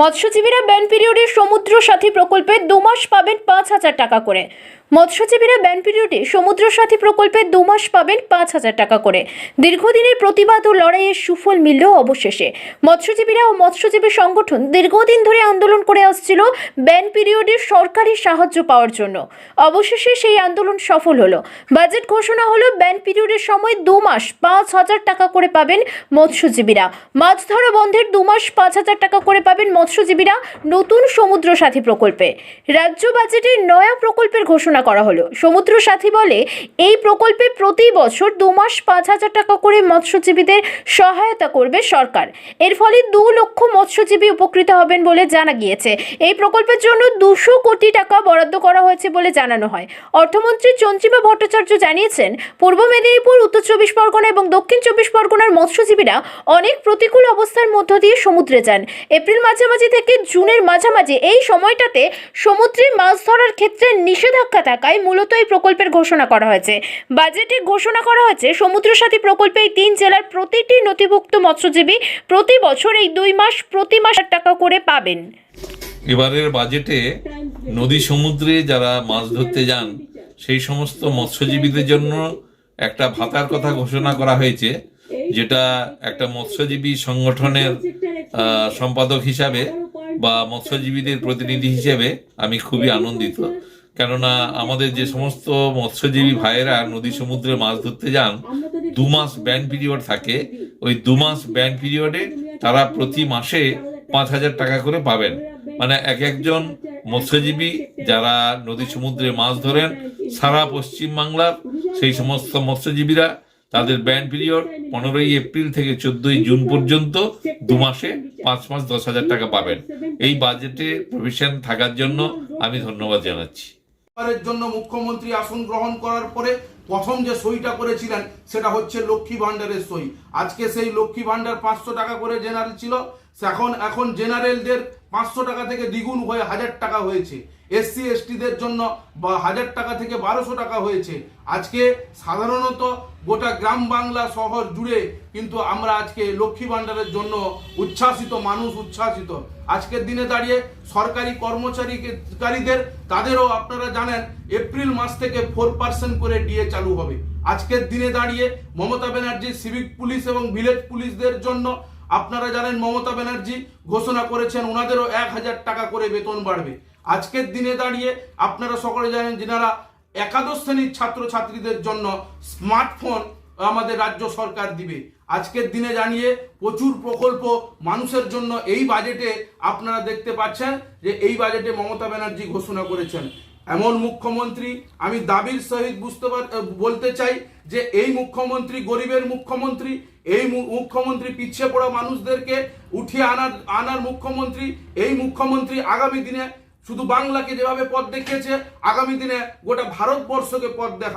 মৎস্যজীবীরা ban পিরিয়ডে সমুদ্র সাথী প্রকল্পে দু মাস পাবেন পাঁচ হাজার টাকা করে। মৎস্যজীবীরা ব্যান পিরিয়ডে সমুদ্র সাথী প্রকল্পে দু মাস পাবেন পাঁচ হাজার টাকা করে। দীর্ঘদিনের প্রতিবাদ ও লড়াইয়ের সুফল মিলল অবশেষে। মৎস্যজীবীরা ও মৎস্যজীবী সংগঠন দীর্ঘদিন ধরে আন্দোলন করে আসছিল ব্যান পিরিয়ডে সরকারি সাহায্য পাওয়ার জন্য। অবশেষে সেই আন্দোলন সফল হলো। বাজেট ঘোষণা হলো ব্যান পিরিয়ডের সময় দু মাস পাঁচ হাজার টাকা করে পাবেন মৎস্যজীবীরা। মাছ ধরা বন্ধের দু মাস পাঁচ হাজার টাকা করে পাবেন মৎস্যজীবীরা নতুন সমুদ্র সাথী প্রকল্পে। রাজ্য বাজেটে নয়া প্রকল্পের ঘোষণা করা হলো। সমুদ্র সাথী বলে, এই প্রকল্পে প্রতি বছর দু মাস পাঁচ হাজার টাকা করে মৎস্যজীবীদের সহায়তা করবে সরকার। এর ফলে দু লক্ষ মৎস্যজীবী উপকৃত হবেন বলে জানা গিয়েছে। এই প্রকল্পের জন্য দুশো কোটি টাকা বরাদ্দ করা হয়েছে বলে জানানো হয়। অর্থমন্ত্রী চন্দ্রিমা ভট্টাচার্য জানিয়েছেন, পূর্ব মেদিনীপুর, উত্তর চব্বিশ পরগনা এবং দক্ষিণ চব্বিশ পরগনার মৎস্যজীবীরা অনেক প্রতিকূল অবস্থার মধ্য দিয়ে সমুদ্রে যান। এপ্রিল মাঝামাঝি থেকে জুনের মাঝামাঝি, এই সময়টাতে সমুদ্রে মাছ ধরার ক্ষেত্রে নিষেধাজ্ঞা থাকায় মূলত এই প্রকল্পের ঘোষণা করা হয়েছে। বাজেটে ঘোষণা করা হয়েছে সমুদ্র সাথী প্রকল্পে এই তিন জেলার প্রতিটি নথিভুক্ত মৎস্যজীবী প্রতি বছর এই দুই মাস, প্রতি মাস টাকা করে পাবেন। এবারের বাজেটে নদী সমুদ্রে যারা মাছ ধরতে যান, সেই সমস্ত মৎস্যজীবীদের জন্য একটা ভাতার কথা ঘোষণা করা হয়েছে, যেটা একটা মৎস্যজীবী সংগঠনের সম্পাদক হিসাবে বা মৎস্যজীবীদের প্রতিনিধি হিসেবে আমি খুবই আনন্দিত। কেননা আমাদের যে সমস্ত মৎস্যজীবী ভাইয়েরা নদী সমুদ্রে মাছ ধরতে যান, দু মাস ব্যান পিরিয়ড থাকে। ওই দু মাস ব্যান পিরিয়ডে তারা প্রতি মাসে পাঁচ হাজার টাকা করে পাবেন। মানে এক একজন মৎস্যজীবী যারা নদী সমুদ্রে মাছ ধরেন, সারা পশ্চিম বাংলার সেই সমস্ত মৎস্যজীবীরা তাদের ব্যান্ড পিরিয়ড পনেরোই এপ্রিল থেকে চোদ্দই জুন পর্যন্ত দু মাসে পাঁচ মাস দশ হাজার টাকা পাবেন। এই বাজেটে প্রভিশন থাকার জন্য আমি ধন্যবাদ জানাচ্ছি। এর জন্য মুখ্যমন্ত্রী আসন গ্রহণ করার পরে প্রথম যে সইটা করেছিলেন, সেটা হচ্ছে লক্ষ্মী ভান্ডারের সই। আজকে সেই লক্ষ্মী ভান্ডার পাঁচশো টাকা করে জেনারেল ছিল। এখন এখন জেনারেলদের পাঁচশো টাকা থেকে দ্বিগুণ হয়ে হাজার টাকা হয়েছে। এসসি, এসটিদের জন্য হাজার টাকা থেকে বারোশো টাকা হয়েছে। আজকে সাধারণত গোটা গ্রাম বাংলা শহর জুড়ে কিন্তু আমরা আজকে লক্ষ্মী ভান্ডারের জন্য উচ্ছ্বাসিত, মানুষ উচ্ছ্বাসিত। আজকের দিনে দাঁড়িয়ে সরকারি কর্মচারীকারীদের, তাদেরও আপনারা জানেন, এপ্রিল মাস থেকে ফোর পার্সেন্ট করে ডিএ চালু হবে। আজকের দিনে দাঁড়িয়ে মমতা ব্যানার্জি, সিভিক পুলিশ এবং ভিলেজ পুলিশদের জন্য আপনারা জানেন, মমতা ব্যানার্জি ঘোষণা করেছেন ওনাদেরও এক হাজার টাকা করে বেতন বাড়বে। আজকের দিনে দাঁড়িয়ে আপনারা সকলে জানেন যেনারা একাদশ শ্রেণির ছাত্রছাত্রীদের জন্য স্মার্টফোন আমাদের রাজ্য সরকার দিবে। আজকের দিনে জানিয়ে প্রচুর প্রকল্প মানুষের জন্য এই বাজেটে আপনারা দেখতে পাচ্ছেন যে এই বাজেটে মমতা ব্যানার্জি ঘোষণা করেছেন। এমন মুখ্যমন্ত্রী, আমি দাবির সহিত বুঝতে বলতে চাই যে এই মুখ্যমন্ত্রী গরিবের মুখ্যমন্ত্রী, এই মুখ্যমন্ত্রী পিছিয়ে পড়া মানুষদেরকে উঠিয়ে আনার আনার মুখ্যমন্ত্রী, এই মুখ্যমন্ত্রী আগামী দিনে শুধু বাংলাকে যেভাবে পথ দেখিয়েছে আগামী দিনে গোটা ভারতবর্ষকে পথ দেখা